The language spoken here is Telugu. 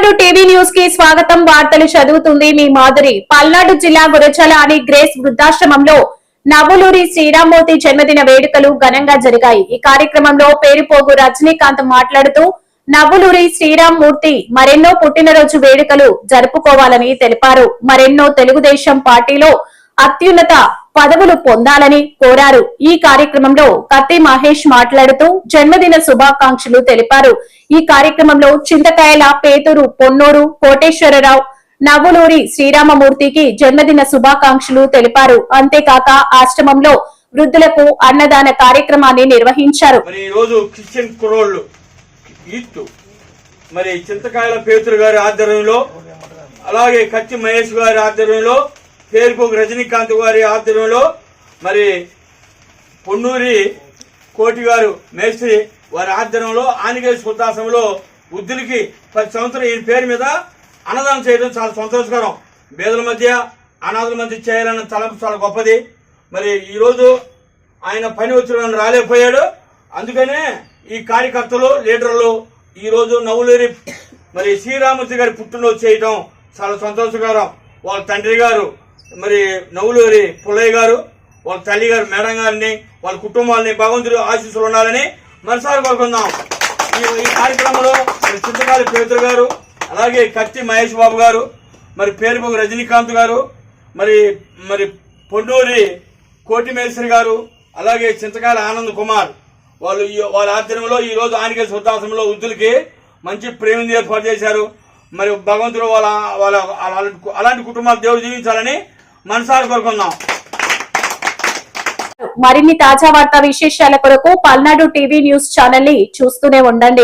పల్నాడు టీవీ న్యూస్కి స్వాగతం. వార్తలు చదువుతుంది మీ మాధురి. పల్నాడు జిల్లా గురచల అని గ్రేస్ వృద్ధాశ్రమంలో నవ్వులూరి శ్రీరామ్మూర్తి జన్మదిన వేడుకలు ఘనంగా జరిగాయి. ఈ కార్యక్రమంలో పేరుపోగు రజనీకాంత్ మాట్లాడుతూ నవ్వులూరి శ్రీరామ్మూర్తి మరెన్నో పుట్టినరోజు వేడుకలు జరుపుకోవాలని తెలిపారు. మరెన్నో తెలుగుదేశం పార్టీలో అత్యున్నత పదవులు పొందాలని కోరారు. ఈ కార్యక్రమంలో కత్తి మహేష్ మాట్లాడుతూ జన్మదిన శుభాకాంక్షలు తెలిపారు. ఈ కార్యక్రమంలో చింతకాయల పేతూరు పొన్నూరు కోటేశ్వరరావు నవ్వులూరి శ్రీరామమూర్తికి జన్మదిన శుభాకాంక్షలు తెలిపారు. అంతేకాక ఆశ్రమంలో వృద్ధులకు అన్నదాన కార్యక్రమాన్ని నిర్వహించారు. మరి క్రిస్టియన్ కురోళ్ళు మరి చింతకాయల పేతురు గారి ఆధ్వర్యంలో అలాగే కత్తి మహేష్ గారి ఆధ్వర్యంలో పేరుకు రజనీకాంత్ గారి ఆధ్వర్యంలో మరి పొన్నూరి కోటి గారు మేస్త్రి వారి ఆధ్వర్యంలో ఆనిగే శుద్ధాశ్రమంలో వృద్ధులకి ప్రతి సంవత్సరం ఈ పేరు మీద అన్నదానం చేయడం చాలా సంతోషకరం. పేదల మధ్య అనాథుల మధ్య చేయాలన్న తలంపు చాలా గొప్పది. మరి ఈరోజు ఆయన పని వచ్చిన రాలేకపోయాడు. అందుకనే ఈ కార్యకర్తలు లీడర్లు ఈరోజు నవ్వులేరి మరి శ్రీరామూర్తి గారి పుట్టినరోజు చేయటం చాలా సంతోషకరం. వాళ్ళ తండ్రి గారు మరి నవ్వులూరి పుల్లయ్య గారు వాళ్ళ తల్లి గారు మేడం గారిని వాళ్ళ కుటుంబాలని భగవంతుడు ఆశీస్సులు ఉండాలని మనసారి కోరుకుందాం. ఈ- ఈ కార్యక్రమంలో మరి చింతకాలి పేతురు గారు అలాగే కత్తి మహేష్ బాబు గారు మరి పేరుపోగు రజనీకాంత్ గారు మరి మరి పొన్నూరి కోటిమేశ్వరి గారు అలాగే చింతకాల ఆనంద్ కుమార్. వాళ్ళు ఈ- వాళ్ళ ఆధ్వర్యంలో ఈ రోజు ఆనికే శుద్ధాశ్రమంలో వృద్ధులకి మంచి ప్రేమిని ఏర్పాటు చేశారు. మరి భగవంతుడు వాళ్ళ వాళ్ళ అలాంటి అలాంటి కుటుంబాలు దేవుడు జీవించాలని మనసారి కోరుకుందాం. మరిన్ని తాజా వార్తా విశేషాల కొరకు పల్నాడు టీవీ న్యూస్ ఛానల్ని చూస్తూనే ఉండండి.